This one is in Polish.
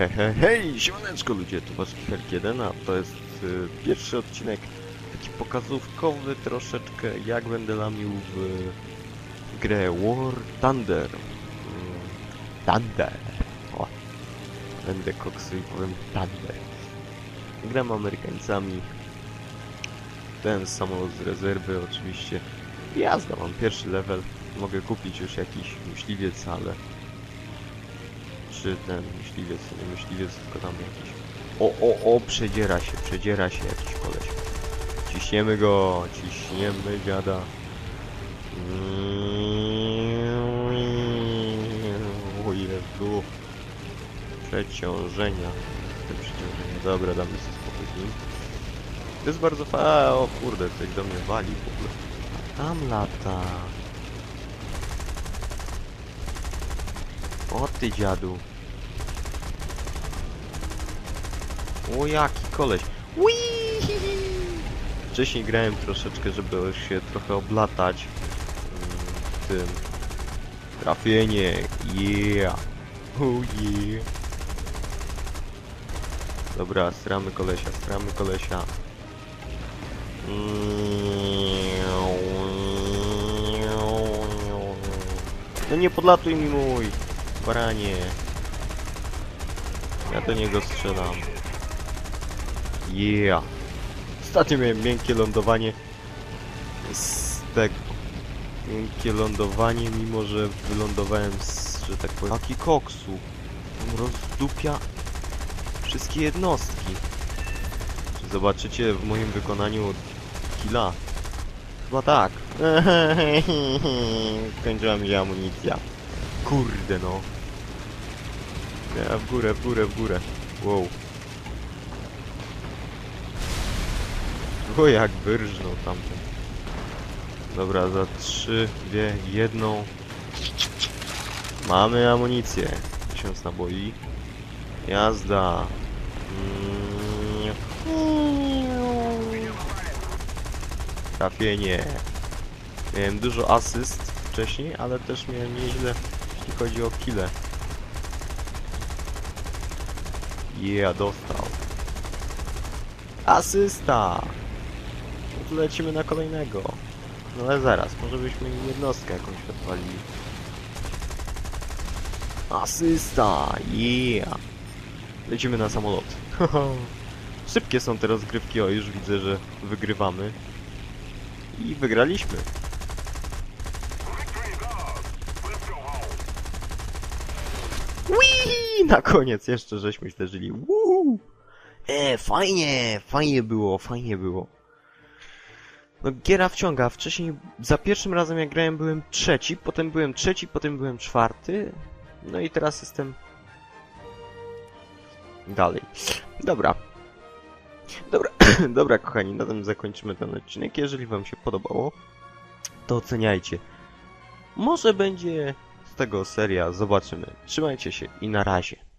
He, he, hej, siemaneczko ludzie, tu wasz Kicherk 1, a to jest y, pierwszy odcinek taki pokazówkowy troszeczkę, jak będę lamił w grę War Thunder. Mm, Thunder. O, będę koksy i powiem Thunder. Gram Amerykańcami. Ten samolot z rezerwy oczywiście. Jazda, mam pierwszy level. Mogę kupić już jakiś myśliwiec, ale czy ten myśliwiec, nie myśliwiec, tylko tam jakiś... O, o, o, przedziera się, przedziera się jakiś koleś. Ciśniemy go, ciśniemy dziada. O Jezu. Przeciążenia. Te przeciążenia. Dobra, damy sobie spokój z nim. To jest bardzo fa... O kurde, coś do mnie wali w ogóle. A tam lata. O ty dziadu. O jaki koleś. Whee! Wcześniej grałem troszeczkę, żeby się trochę oblatać mm, tym. Trafienie. Yeah. Oh yeah. Dobra, stramy kolesia, stramy kolesia. No nie podlatuj mi mój, baranie. Ja do niego strzelam. Yeah. Ostatnio miałem miękkie lądowanie z tego. Miękkie lądowanie, mimo że wylądowałem z, że tak powiem, taki koksu. On rozdupia wszystkie jednostki. Czy zobaczycie w moim wykonaniu killa? Chyba tak. Skończyła mi amunicja. Kurde no. Ja w górę, w górę, w górę. Wow. O jak wyrżnął tamten. Dobra, za trzy, dwie, jedną. Mamy amunicję. Tysiąc naboi. Jazda. Mm. Trafienie. Miałem dużo asyst wcześniej, ale też miałem nieźle, jeśli chodzi o kile. Yeah, dostał. Asysta! Lecimy na kolejnego. No ale zaraz, może byśmy im jednostkę jakąś odpalili. Asysta! Yeah! Lecimy na samolot. Szybkie są te rozgrywki, o już widzę, że wygrywamy. I wygraliśmy. Whee! Na koniec jeszcze żeśmy zderzyli. Woo! E, fajnie, fajnie było, fajnie było. No giera wciąga. Wcześniej, za pierwszym razem jak grałem byłem trzeci, potem byłem trzeci, potem byłem czwarty. No i teraz jestem dalej. Dobra. Dobra, dobra kochani, na tym zakończymy ten odcinek. Jeżeli wam się podobało, to oceniajcie. Może będzie z tego seria, zobaczymy. Trzymajcie się i na razie.